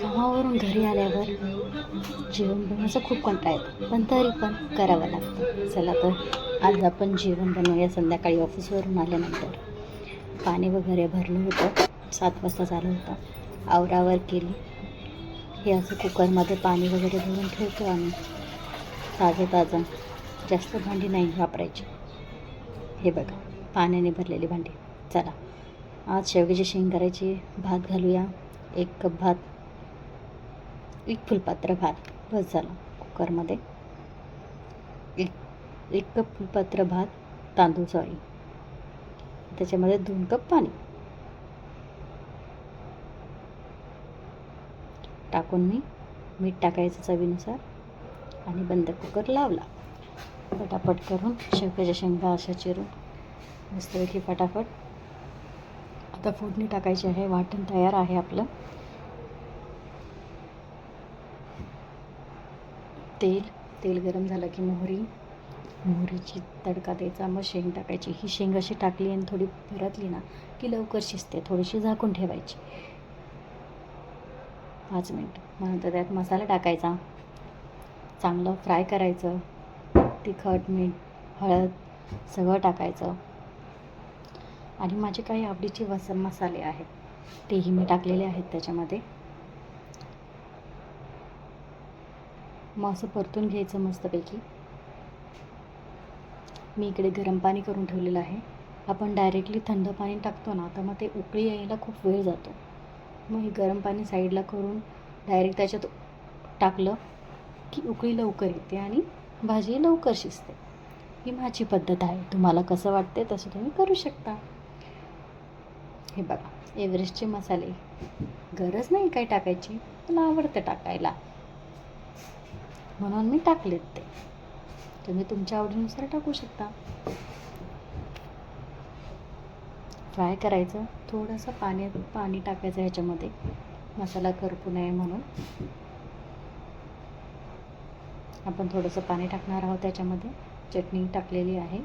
कामावरून घरी आल्यावर जेवण बनवायचा खूप कंटाळा येतो. पण तरी पण करावं लागतं. चला तर आज आपण जेवण बनवूया संध्याकाळी ऑफिसवरून आल्यानंतर. पाणी वगैरे भरलं होतं. सात वाजता झालं होतं. आवरावर केली. हे असं कुकरमध्ये पाणी वगैरे भरून ठेवतो आम्ही. ताजं ताजं जास्त भांडी नाही वापरायची. हे बघा. पाण्याने भरलेली भांडी. चला. आज शेवग्याची शेंग करायची. भात घालूया. एक कप भात. एक फुलपात्र भात. बस झाला कुकरमध्ये. एक एक कप फुलपात्र भात तांदूळ सॉरी त्याच्यामध्ये दोन कप पाणी. टाकून मी मीठ टाकायचं चवीनुसार आणि बंद कुकर लावला. पटापट करून शेवग्याच्या शेंगा अशा चिरून मस्तपैकी फटाफट आता फोडणी टाकायची आहे वाटण तयार आहे आपलं. तेल तेल गरम झालं की मोहरी. मोहरीची तडका द्यायचा मग शेंग टाकायची. ही शेंग अशी टाकली आणि थोडी परतली ना की लवकर शिजते थोडीशी झाकून ठेवायची. पाच मिनटं. मग नंतर त्यात मसाला टाकायचा. चांगलं फ्राय करायचं. तिखट मीठ हळद सगळं टाकायचं. आणि माझे काही आवडीचे वस मसाले आहेत. तेही मी टाकलेले आहेत त्याच्यामध्ये. मग असं परतून घ्यायचं मस्तपैकी. मी इकडे गरम पाणी करून ठेवलेलं आहे. आपण डायरेक्टली थंड पाणी टाकतो ना तर मग ते उकळी यायला खूप वेळ जातो. मग हे गरम पाणी साईडला करून डायरेक्ट त्याच्यात टाकलं की उकळी लवकर येते आणि भाजी लवकर शिजते. ही माझी पद्धत आहे. तुम्हाला कसं वाटते तसं तुम्ही करू शकता. हे बघा एव्हरेस्टचे मसाले. गरज नाही काय टाकायची मला आवडतं टाकायला. म्हणून मी टाकलेत ते. तुम्ही तुमच्या आवडीनुसार टाकू शकता. फ्राय करायचं थोडंसं पाणी पाणी टाकायचं ह्याच्यामध्ये. मसाला करपू नये म्हणून. आपण थोडंसं पाणी टाकणार आहोत त्याच्यामध्ये. चटणी टाकलेली आहे.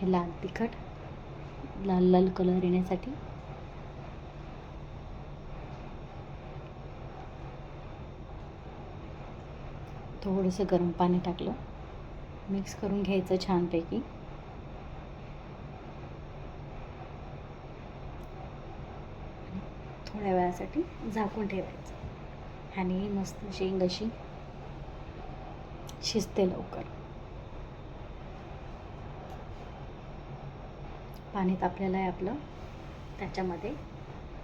हे लाल तिखट लाल लाल कलर येण्यासाठी. थोडंसं गरम पाणी टाकलं. मिक्स करून घ्यायचं छानपैकी. थोड्या वेळासाठी झाकून ठेवायचं. आणि मस्त शेंग अशी शिजते लवकर. पाणी तापलेलं आहे आपलं त्याच्यामध्ये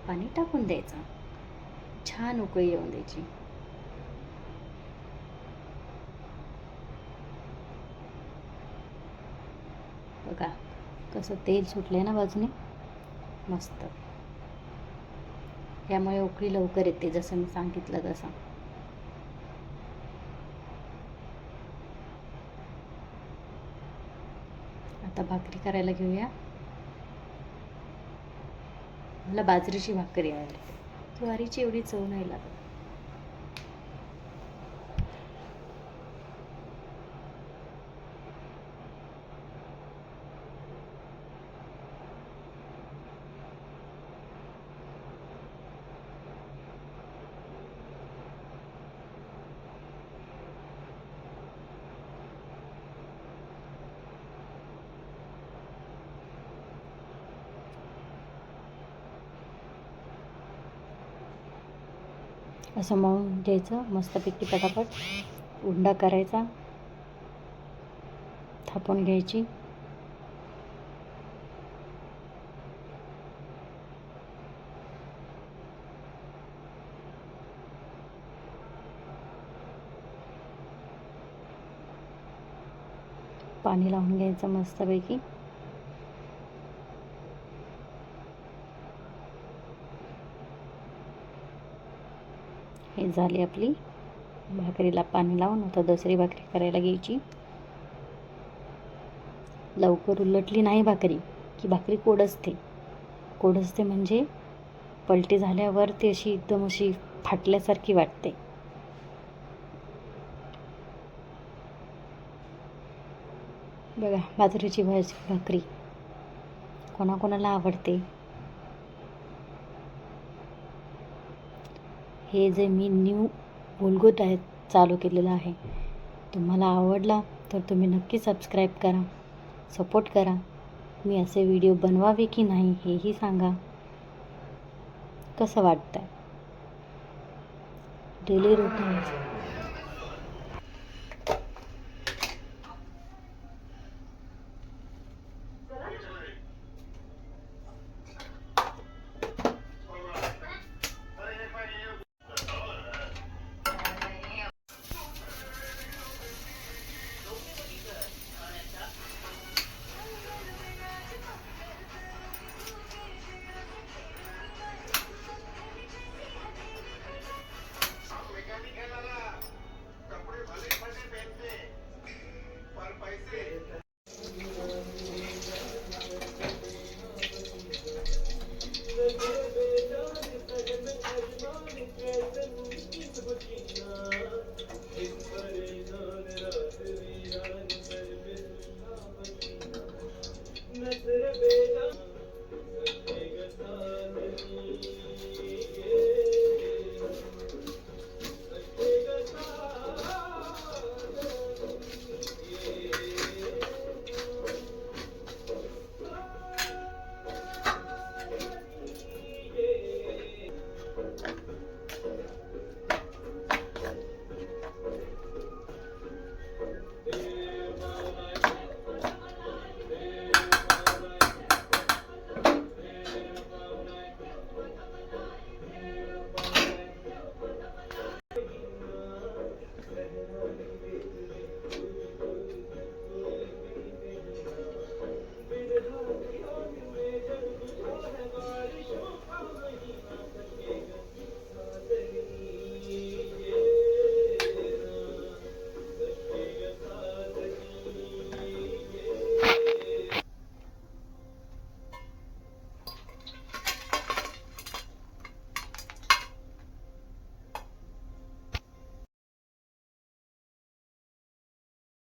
पाणी टाकून द्यायचं. छान उकळी येऊन द्यायची. बघा कसं तेल सुटले ना बाजूने? मस्त. यामुळे उकळी लवकर येते जसं मी सांगितलं तसं. आता भाकरी करायला घेऊया. मला बाजरीची भाकरी आवडते. ज्वारीची एवढी चव नाही लागत. असं मळून घ्यायचं मस्तपैकी पटापट. उंडा करायचा. थापून घ्यायची. पाणी लावून घ्यायचं मस्तपैकी. हे झाली आपली. भाकरीला पाणी लावून आता दुसरी भाकरी करायला घ्यायची. लवकर उलटली नाही भाकरी की भाकरी कोडसते कोडसते म्हणजे पलटी झाल्यावर ती अशी एकदम अशी फाटल्यासारखी वाटते. बघा बाजरीची भाजी भाकरी कोणाकोणाला आवडते? हे जे मी न्यू मूलभूत आहे चालू केलेलं आहे तुम्हाला आवडला तर तुम्ही नक्की सबस्क्राईब करा सपोर्ट करा. मी असे व्हिडिओ बनवावे की नाही हेही सांगा. कसं वाटतं डेली रुटीन